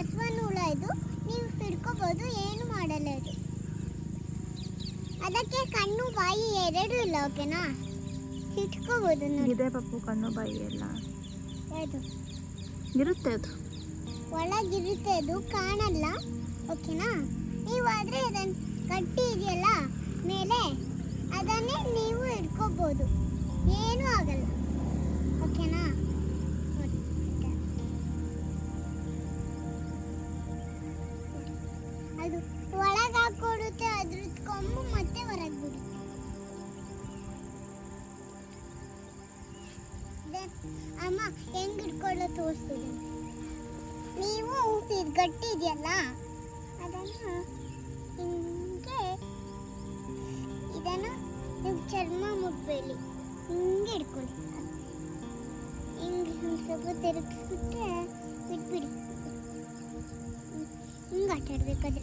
ಬಸವನ ಹುಳ ಇದು. ನೀವು ಹಿಡ್ಕೋಬಹುದು ಏನು ಮಾಡಲ್ಲ ಇದು. ಅದಕ್ಕೆ ಕಣ್ಣು ಬಾಯಿ ಎರಡು ಇಲ್ಲ ಓಕೆನಾ ಹಿಡ್ಕೋಬಹುದು ನೋಡಿ. ಇದೆ ಪಪ್ಪು ಕಣ್ಣು ಬಾಯಿ ಎಲ್ಲ. ಅದು. ಇರುತ್ತೆ ಅದು. ಒಳಗಿರುತ್ತೆ ಅದು ಕಾಣಲ್ಲ ಓಕೆನಾ ನೀವು ಆದ್ರೆ ಅದನ್ನ ಕಟ್ಟಿ ಇದೆಯಲ್ಲ ಮೇಲೆ ಅದನ್ನೇ ನೀವು ಹಿಡ್ಕೋಬಹುದು ಅದು ಒಳಗೆ ಹಾಕೊಡುತ್ತೆ ಅದ್ರದ್ದು ಕೊಂಬು ಮತ್ತೆ ಹೊರಗೆ ಬಿಡುತ್ತೆ ಅಮ್ಮ ಹೆಂಗ್ ಹಿಡ್ಕೊಳ್ಳೋ ತೋರಿಸ್ತೀನಿ ನೀವು ಇದು ಗಟ್ಟಿ ಇದೆಯಲ್ಲ ಅದನ್ನು ಹಿಂಗೆ, ಇದನ್ನು ನೀವು ಚರ್ಮ ಮುಟ್ಬೇಡಿ. ಹಿಂಗೆ ಹಿಡ್ಕೊಳ್ಳಿ ಹಿಂಗೆ ಸ್ವಲ್ಪ ತಿರುಗಿಸ್ಬಿಟ್ರೆ ಬಿಟ್ಬಿಡಿ ಹಿಂಗೆ ಆಟ ಆಡ್ಬೇಕಾದ್ರೆ.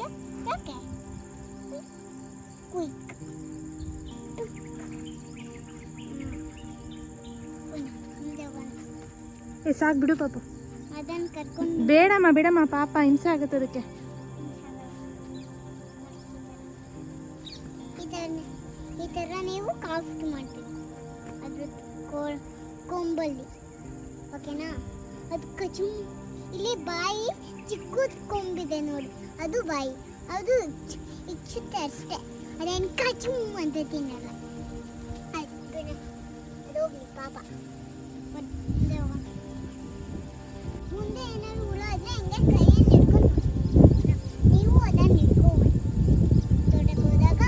ಯಾಕೆ? ಹಿಂದೆ ಏ ಸಾಕು ಬಿಡು ಪಾಪು. ಅದನ್ನ ಕರ್ಕೊಂಡು ಬೇಡಮ್ಮ ಬೇಡಮ್ಮ ಪಾಪ ಹಿಂಸೆ ಆಗುತ್ತೆ ಅದಕ್ಕೆ. ಈ ಥರ ನೀವು ಕಾಫ್ಟ್ ಮಾಡಬೇಕು ಅದ್ರ ಕೊಂಬಲ್ಲಿ. ಓಕೆನಾ ಅದು ಕಚು ಇಲ್ಲಿ ಬಾಯಿ ಚಿಕ್ಕದು ಕೊಂಬಿದೆ ನೋಡಿ. ಅದು ಬಾಯಿ, ಅದು ಇಚ್ಚುತ್ತೆ ಅಷ್ಟೇ. ಅದೇನು ಕಚು ಅಂತ ತಿನ್ನಲ್ಲ. ಅದು ಹೋಗ್ಲಿ, ಪಾಪ. ಮುಂದೆ ಏನಾದ್ರು ಹುಳ ಆದರೆ ಹಂಗೆ ಕೈಯಲ್ಲಿ ಹಿಡ್ಕೊಂಡು ನೀವು ಅದನ್ನ ಹಿಡ್ಕೋಬೋದು ತೋಟಕ್ಕೆ ಹೋದಾಗ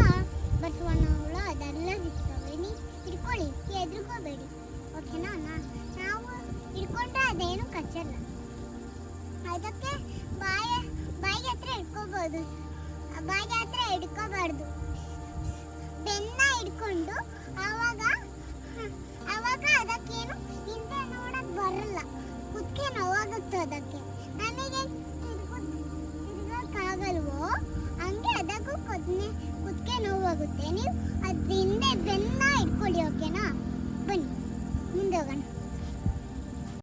ಬಸವಣ್ಣ ಹುಳ ಅದೆಲ್ಲ ಸಿಗ್ತವೆ. ನೀವು ಹಿಡ್ಕೊಳ್ಳಿ, ಎದ್ರುಕೋಬೇಡಿ. ಓಕೆನಾ? ನಾವು ಹಿಡ್ಕೊಂಡ್ರೆ ಅದೇನು ಕಚ್ಚಲ್ಲ. ಅದಕ್ಕೆ ಬಾಯ, ಬಾಯಿ ಹತ್ರ ಇಟ್ಕೋಬೋದು. ಬಾಯಿ ಹತ್ರ ಹಿಡ್ಕೋಬಾರ್ದು ಬೆನ್ನ ಹಿಡ್ಕೊಂಡು ಆವಾಗ ಅವಾಗ ಅದಕ್ಕೇನು ಹಿಂದೆ ನೋಡಕ್ ಬರಲ್ಲ. ಕುಕ್ಕೆ ನೋವಾಗುತ್ತೆ ಅದಕ್ಕೆ. ನನಗೆ ತಿರ್ಗಕ್ಕಾಗಲ್ವೋ? ಹಂಗೆ ಅದಕ್ಕೂ ಕೊದ್ನೆ ಕುಕ್ಕೆ ನೋವಾಗುತ್ತೆ. ನೀವು ಹಿಂದೆ ಬೆನ್ನ ಇಟ್ಕೊಳ್ಳಿ, ಓಕೆನಾ? ಬನ್ನಿ, ಮುಂದೆ ಹೋಗೋಣ.